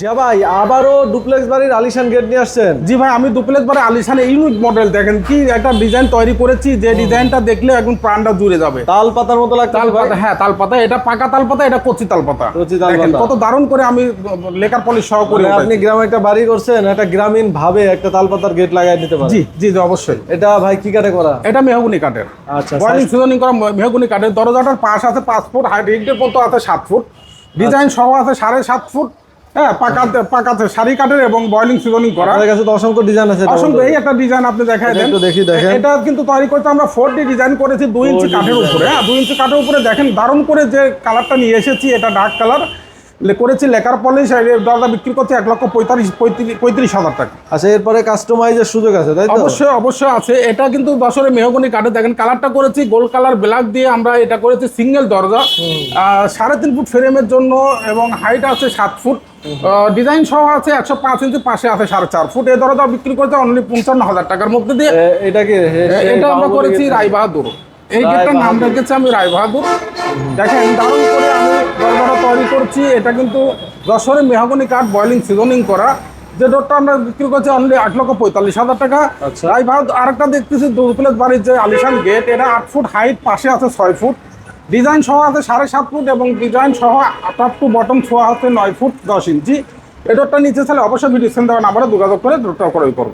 জিয়া ভাই আবারও ডুপ্লেক্স বাড়ির আলিশান গেট নিয়ে আসছেন। জি ভাই আমি দুপ্লেক্স বারে আলিশান ইউনিক মডেল দেখেন কি একটা ডিজাইন তৈরি করেছি যে ডিজাইনটা দেখলে একদম প্রাণটা জুড়ে যাবে। তাল পাতার মতো লাগছে তাল পাতা হ্যাঁ তাল পাতা এটা পাকা তাল পাতা এটা কচি তাল পাতা। দেখেন কত দারুণ করে আমি লেকার পলিশ সহ করে মানে আপনি গ্রামে একটা বাড়ি করছেন একটা গ্রামীণ ভাবে একটা তাল পাতার গেট লাগাই নিতে পারেন। জি জি অবশ্যই। এটা ভাই কি কাটে করা? এটা মেহগুনি কাঠের। আচ্ছা বয়লিং সিজনিং করা মেহগুনি কাঠের। দরজাটার পাশ আছে পাঁচ ফুট হাইট মতো আছে সাত ফুট। ডিজাইন সহ আছে সাড়ে সাত ফুট। হ্যাঁ পাকাতে পাকাতে শাড়ি কাঠের এবং বয়লিং সিজনিং করা। আমাদের কাছে তো অসংখ্য ডিজাইন আছে অসংখ্য এই একটা ডিজাইন আপনি দেখাই দেন। একটু দেখি, দেখেন। এটা কিন্তু তৈরি করতে আমরা ফোর ডি ডিজাইন করেছি দুই ইঞ্চি কাঠের উপরে। হ্যাঁ দুই ইঞ্চি কাঠের উপরে দেখেন দারুণ করে যে কালারটা নিয়ে এসেছি এটা ডার্ক কালার করেছি লেখার পলিশ দরজা বিক্রি করছে এক লক্ষ পঁয়তাল্লিশ পঁয়ত্রিশ হাজার টাকা। আচ্ছা এরপরে কাস্টমাইজের সুযোগ আছে তাই অবশ্যই অবশ্যই আছে। এটা কিন্তু বছরে মেহগনি কাঠে। দেখেন কালারটা করেছি গোল্ড কালার ব্ল্যাক দিয়ে আমরা এটা করেছি সিঙ্গেল দরজা। সাড়ে তিন ফুট ফ্রেমের জন্য এবং হাইট আছে সাত ফুট। ডিজাইন সহ আছে একশো পাঁচ ইঞ্চি পাশে আছে সাড়ে চার ফুট। এই দরজা বিক্রি করতে অনলি পঞ্চান্ন হাজার টাকার মধ্যে দিয়ে। এটাকে এটা এ- আমরা করেছি গেট? রায় বাহাদুর এই গেটটার নাম। রেখেছি আমি রায় বাহাদুর দেখেন দারুণ করে তৈরি করছি এটা কিন্তু যশোরে মেহগনি কাঠ বয়লিং সিজনিং করা। যে ডোরটা আমরা বিক্রি করছি অনলি আট লক্ষ পঁয়তাল্লিশ হাজার টাকা। আচ্ছা। রায় বাহাদুর আরেকটা দেখতেছি দুপ্লেস বাড়ির যে আলিশান গেট এটা আট ফুট হাইট পাশে আছে ছয় ফুট। ডিজাইন সহ আছে সাড়ে সাত ফুট এবং ডিজাইন সহ টপ টু বটম ছোঁয়া আছে নয় ফুট দশ ইঞ্চি। এ ডোরটা নিচে চাইলে অবশ্যই ভিডিও দেওয়া নাম্বারে যোগাযোগ করে ডোরটা ক্রয় করব